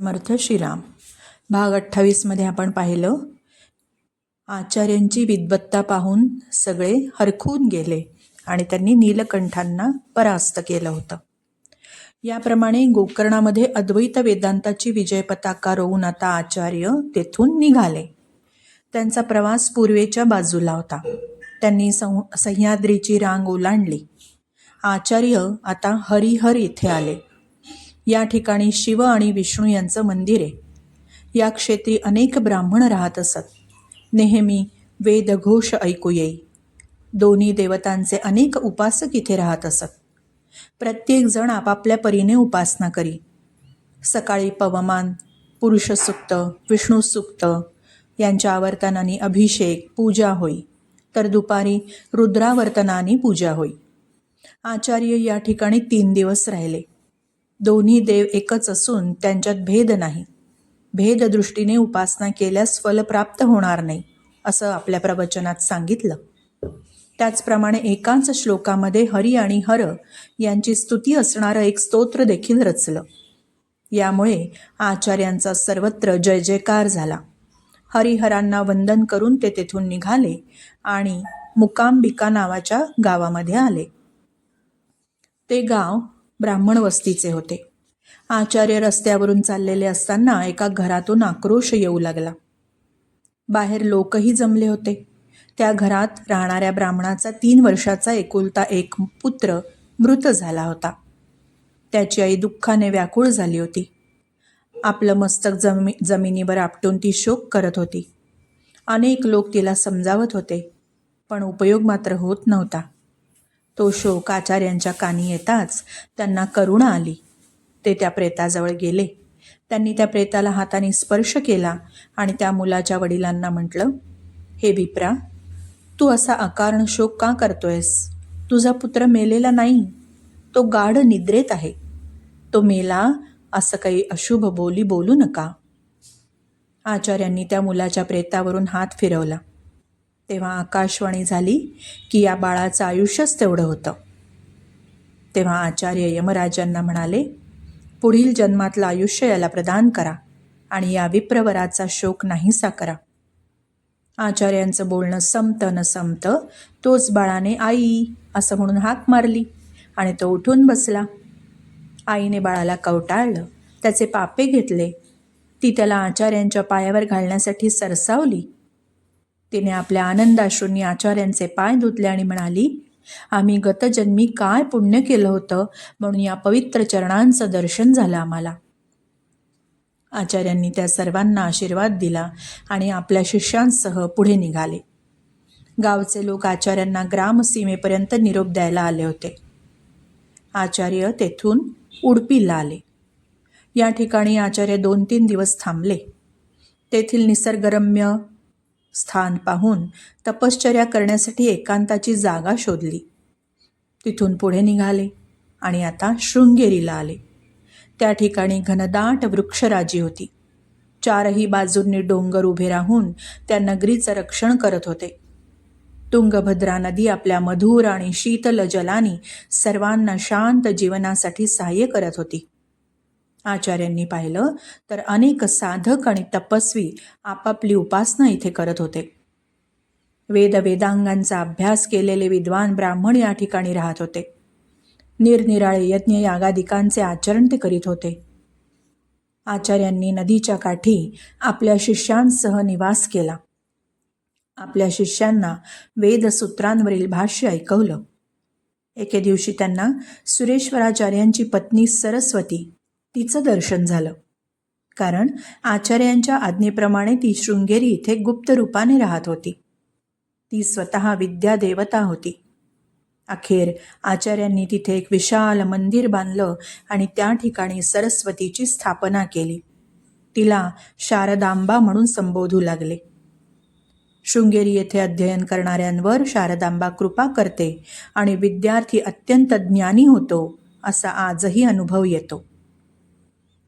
समर्थ श्रीराम. भाग अठ्ठावीसमध्ये आपण पाहिलं आचार्यांची विद्वत्ता पाहून सगळे हरखून गेले आणि त्यांनी नीलकंठांना परास्त केलं होतं. याप्रमाणे गोकर्णामध्ये अद्वैत वेदांताची विजय पताका रोवून आता आचार्य तेथून निघाले. त्यांचा प्रवास पूर्वेच्या बाजूला होता. त्यांनी सं सह्याद्रीची रांग ओलांडली. आचार्य आता हरिहर येथे आले. या ठिकाणी शिव आणि विष्णू यांचं मंदिर आहे. या क्षेत्री अनेक ब्राह्मण राहत असत. नेहमी वेदघोष ऐकू येई. दोन्ही देवतांचे अनेक उपासक इथे राहत असत. प्रत्येकजण आपापल्या परीने उपासना करी. सकाळी पवमान पुरुषसुक्त विष्णुसुक्त यांच्या आवर्तनाने अभिषेक पूजा होई. तर दुपारी रुद्रावर्तनाने पूजा होई. आचार्य या ठिकाणी तीन दिवस राहिले. दोन्ही देव एकच असून त्यांच्यात भेद नाही. भेददृष्टीने उपासना केल्यास फल प्राप्त होणार नाही असं आपल्या प्रवचनात सांगितलं. त्याचप्रमाणे एकाच श्लोकामध्ये हरी आणि हर यांची स्तुती असणारं एक स्तोत्र देखील रचलं. यामुळे आचार्यांचा सर्वत्र जय जयकार झाला. हरिहरांना वंदन करून ते तेथून निघाले आणि मुकांबिका नावाच्या गावामध्ये आले. ते गाव ब्राह्मण वस्तीचे होते. आचार्य रस्त्यावरून चाललेले असताना एका घरातून आक्रोश येऊ लागला. बाहेर लोकही जमले होते. त्या घरात राहणाऱ्या ब्राह्मणाचा तीन वर्षाचा एकुलता एक पुत्र मृत झाला होता. त्याची आई दुःखाने व्याकुळ झाली होती. आपलं मस्तक जमी जमिनीवर आपटून ती शोक करत होती. अनेक लोक तिला समजावत होते पण उपयोग मात्र होत नव्हता. तो शोक आचार्यांच्या कानी येताच त्यांना करुणा आली. ते त्या प्रेताजवळ गेले. त्यांनी त्या प्रेताला हाताने स्पर्श केला आणि त्या मुलाच्या वडिलांना म्हटलं हे विप्रा तू असा अकारण शोक का करतोयस? तुझा पुत्र मेलेला नाही. तो गाढ निद्रेत आहे. तो मेला असं काही अशुभ बोली बोलू नका. आचार्यांनी त्या मुलाच्या प्रेतावरून हात फिरवला. तेव्हा आकाशवाणी झाली की या बाळाचं आयुष्यच तेवढं होतं. तेव्हा आचार्य यमराजांना म्हणाले पुढील जन्मातलं आयुष्य याला प्रदान करा आणि या विप्रवराचा शोक नाहीसा करा. आचार्यांचं बोलणं संपतं न संपतं तोच बाळाने आई असं म्हणून हाक मारली आणि तो उठून बसला. आईने बाळाला कवटाळलं त्याचे पापे घेतले. ती त्याला आचार्यांच्या पायावर घालण्यासाठी सरसावली तिने आपल्या आनंदाश्रूंनी आचार्यांचे पाय धुतले आणि म्हणाली आम्ही गतजन्मी काय पुण्य केलं होतं म्हणून या पवित्र चरणांचं दर्शन झालं आम्हाला. आचार्यांनी त्या सर्वांना आशीर्वाद दिला आणि आपल्या शिष्यांसह पुढे निघाले. गावचे लोक आचार्यांना ग्रामसीमेपर्यंत निरोप द्यायला आले होते. आचार्य तेथून उडपीला आले. या ठिकाणी आचार्य दोन तीन दिवस थांबले. तेथील निसर्गरम्य स्थान पाहून तपश्चर्या करण्यासाठी एकांताची जागा शोधली. तिथून पुढे निघाले आणि आता शृंगेरीला आले. त्या ठिकाणी घनदाट वृक्षराजी होती. चारही बाजूंनी डोंगर उभे राहून त्या नगरीचं रक्षण करत होते. तुंगभद्रा नदी आपल्या मधुर आणि शीतल जलानी सर्वांना शांत जीवनासाठी सहाय्य करत होती. आचार्यांनी पाहिलं तर अनेक साधक आणि तपस्वी आपापली उपासना इथे करत होते. वेद वेदांगांचा अभ्यास केलेले विद्वान ब्राह्मण या ठिकाणी राहत होते. निरनिराळे यज्ञ यागादिकांचे आचरण ते करीत होते. आचार्यांनी नदीच्या काठी आपल्या शिष्यांसह निवास केला. आपल्या शिष्यांना वेदसूत्रांवरील भाष्य ऐकवलं. एके दिवशी त्यांना सुरेश्वराचार्यांची पत्नी सरस्वती तिचं दर्शन झालं. कारण आचार्यांच्या आज्ञेप्रमाणे ती शृंगेरी इथे गुप्त रूपाने राहत होती. ती स्वतः विद्या देवता होती. अखेर आचार्यांनी तिथे एक विशाल मंदिर बांधलं आणि त्या ठिकाणी सरस्वतीची स्थापना केली. तिला शारदांबा म्हणून संबोधू लागले. शृंगेरी येथे अध्ययन करणाऱ्यांवर शारदांबा कृपा करते आणि विद्यार्थी अत्यंत ज्ञानी होतो असा आजही अनुभव येतो.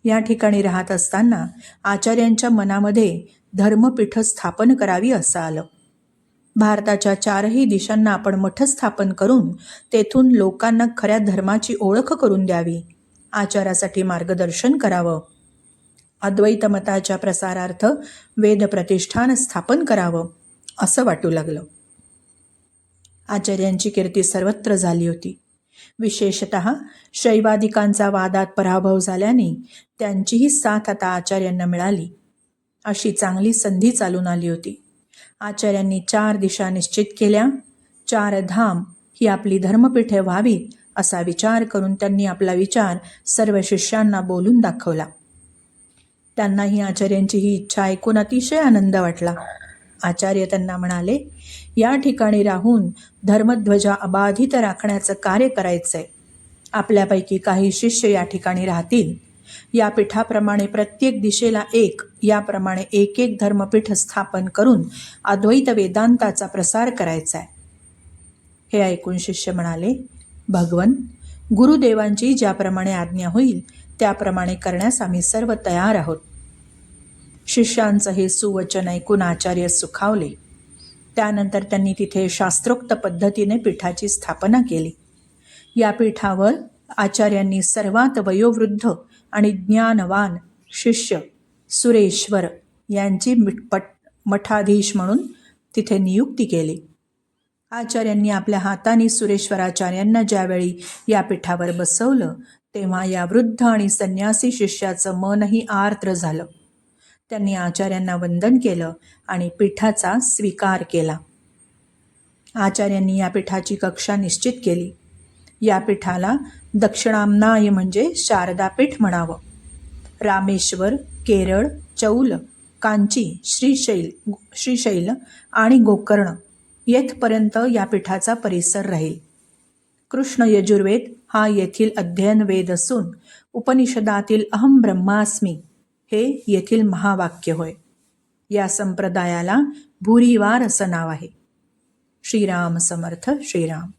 या ठिकाणी राहत असताना आचार्यांच्या मनामध्ये धर्मपीठ स्थापन करावी असं आलं. भारताच्या चारही दिशांना आपण मठ स्थापन करून तेथून लोकांना खऱ्या धर्माची ओळख करून द्यावी आचारासाठी मार्गदर्शन करावं. अद्वैत मताच्या प्रसारार्थ वेद प्रतिष्ठान स्थापन करावं असं वाटू लागलं. आचार्यांची कीर्ती सर्वत्र झाली होती. विशेषत शैवादिकांचा वादात पराभव झाल्याने त्यांचीही साथ आता आचार्यांना मिळाली. अशी चांगली संधी चालून आली होती. आचार्यांनी चार दिशा निश्चित केल्या. चार धाम ही आपली धर्मपीठे व्हावीत असा विचार करून त्यांनी आपला विचार सर्व शिष्यांना बोलून दाखवला. त्यांनाही आचार्यांची ही इच्छा ऐकून अतिशय आनंद वाटला. आचार्य त्यांना म्हणाले या ठिकाणी राहून धर्मध्वजा अबाधित राखण्याचं कार्य करायचंय. आपल्यापैकी काही शिष्य या ठिकाणी राहतील. या पीठाप्रमाणे प्रत्येक दिशेला एक याप्रमाणे एक एक धर्मपीठ स्थापन करून अद्वैत वेदांताचा प्रसार करायचा आहे हे ऐकून शिष्य म्हणाले भगवन गुरुदेवांची ज्याप्रमाणे आज्ञा होईल त्याप्रमाणे करण्यास आम्ही सर्व तयार आहोत. शिष्यांचं हे सुवचन ऐकून आचार्य सुखावले. त्यानंतर त्यांनी तिथे शास्त्रोक्त पद्धतीने पीठाची स्थापना केली. या पीठावर आचार्यांनी सर्वात वयोवृद्ध आणि ज्ञानवान शिष्य सुरेश्वर यांची मिटपट मठाधीश म्हणून तिथे नियुक्ती केली. आचार्यांनी आपल्या हाताने सुरेश्वराचार्यांना ज्यावेळी या पीठावर बसवलं तेव्हा या वृद्ध आणि संन्यासी शिष्याचं मनही आर्द्र झालं. त्यांनी आचार्यांना वंदन केलं आणि पीठाचा स्वीकार केला. आचार्यांनी या पीठाची कक्षा निश्चित केली. या पीठाला दक्षिणामनाय म्हणजे शारदापीठ म्हणावं. रामेश्वर केरळ चौल कांची श्रीशैल श्रीशैल आणि गोकर्ण येथपर्यंत या पीठाचा परिसर राहील. कृष्ण यजुर्वेद हा येथील अध्ययन वेद असून उपनिषदातील अहम ब्रह्मास्मी हे येथील महावाक्य होय. या संप्रदायाला भूरिवार असं नाव आहे. श्रीराम समर्थ श्रीराम.